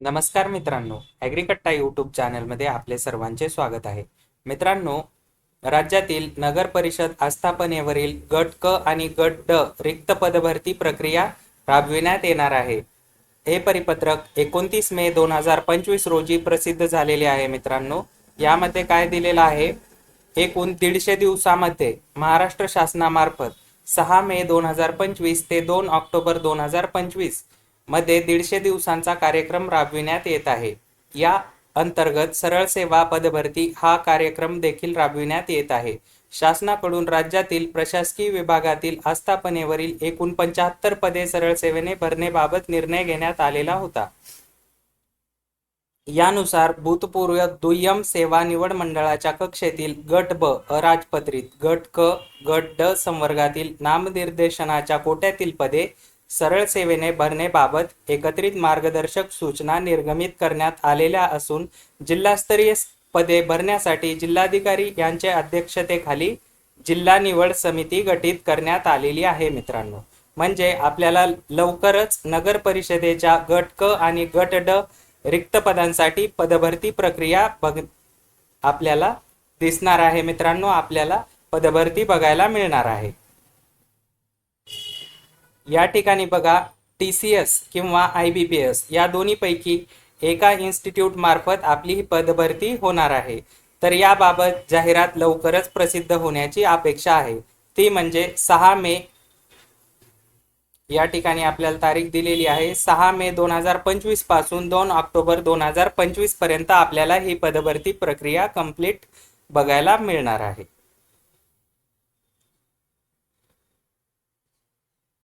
नमस्कार मित्रांनो ॲग्रिकट्टा यूट्यूब चॅनलमध्ये आपले सर्वांचे स्वागत आहे. मित्रांनो राज्यातील नगर परिषद आस्थापनेवरील गट क आणि गट ड रिक्त पदभरती प्रक्रिया राबविण्यात येणार आहे. हे परिपत्रक एकोणतीस मे दोन हजार पंचवीस रोजी प्रसिद्ध झालेले आहे मित्रांनो. यामध्ये काय दिलेलं आहे? एकूण दीडशे दिवसामध्ये महाराष्ट्र शासनामार्फत सहा मे दोन हजार पंचवीस ते दोन ऑक्टोबर दोन हजार पंचवीस मध्ये दीडशे दिवसांचा कार्यक्रम राबविण्यात येत आहे. या अंतर्गत सरळ सेवा पदभरती हा कार्यक्रम देखील राबविण्यात येत आहे. शासनाकडून राज्यातील प्रशासकीय विभागातील आस्थापनेवरील एकूण पंच्याहत्तर पदे सरळ सेवेने भरण्याबाबत निर्णय घेण्यात आलेला होता. यानुसार भूतपूर्व दुय्यम सेवा निवड मंडळाच्या कक्षेतील गट ब अराजपत्रित गट क गट ड संवर्गातील नामनिर्देशनाच्या कोट्यातील पदे सरळ सेवेने भरण्याबाबत एकत्रित मार्गदर्शक सूचना निर्गमित करण्यात आलेल्या असून जिल्हास्तरीय पदे भरण्यासाठी जिल्हाधिकारी यांच्या अध्यक्षतेखाली जिल्हा निवड समिती गठीत करण्यात आलेली आहे मित्रांनो. म्हणजे आपल्याला लवकरच नगर परिषदेच्या गट क आणि गट ड रिक्त पदांसाठी पदभरती प्रक्रिया बघ आपल्याला दिसणार आहे मित्रांनो. आपल्याला पदभरती बघायला मिळणार आहे. या ठिकाणी बघा टी सी एस किंवा आय बी पी एस या दोन्हीपैकी एका इन्स्टिट्यूट मार्फत आपली ही पदभरती होणार आहे. तर याबाबत जाहिरात लवकरच प्रसिद्ध होण्याची अपेक्षा आहे. ती म्हणजे सहा मे या ठिकाणी आपल्याला तारीख दिलेली आहे. सहा मे दोन हजार पंचवीसपासून दोन ऑक्टोबर दोन हजार पंचवीसपर्यंत आपल्याला ही पदभरती प्रक्रिया कंप्लीट बघायला मिळणार आहे.